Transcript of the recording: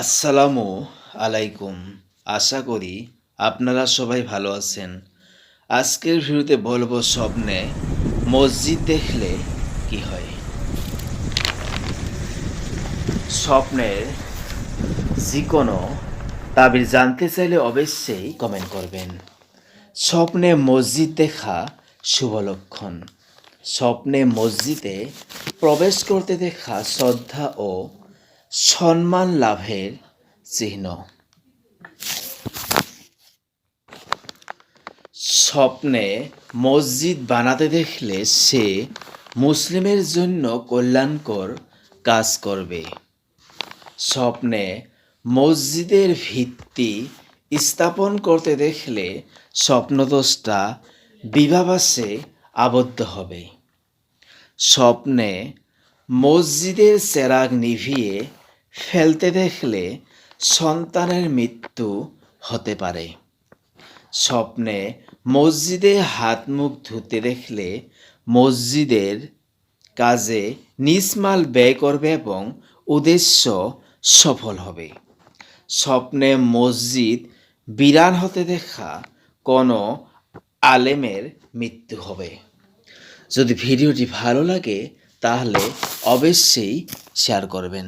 আসসালামু আলাইকুম। আশা করি আপনারা সবাই ভালো আছেন। আজকের ভিডিওতে বলব স্বপ্নে মসজিদ দেখলে কি হয়? স্বপ্নের যে কোনো তাবির জানতে চাইলে অবশ্যই কমেন্ট করবেন। স্বপ্নে মসজিদ দেখা শুভ লক্ষণ। স্বপ্নে মসজিদে প্রবেশ করতে দেখা শ্রদ্ধা ও সম্মান লাভের চিহ্ন। স্বপ্নে মসজিদ বানাতে দেখলে সে মুসলিমের জন্য কল্যাণকর কাজ করবে। স্বপ্নে মসজিদের ভিত্তি স্থাপন করতে দেখলে স্বপ্নদোষটা বিবাবাসে আবদ্ধ হবে। স্বপ্নে মসজিদের চেরাগ নিভিয়ে ফেলতে দেখলে সন্তানের মৃত্যু হতে পারে। স্বপ্নে মসজিদে হাত মুখ ধুতে দেখলে মসজিদের কাজে নিসমাল ব্যয় করবে এবং উদ্দেশ্য সফল হবে। স্বপ্নে মসজিদ বিরান হতে দেখা কোনো আলেমের মৃত্যু হবে। যদি ভিডিওটি ভালো লাগে, তাহলে অবশ্যই শেয়ার করবেন।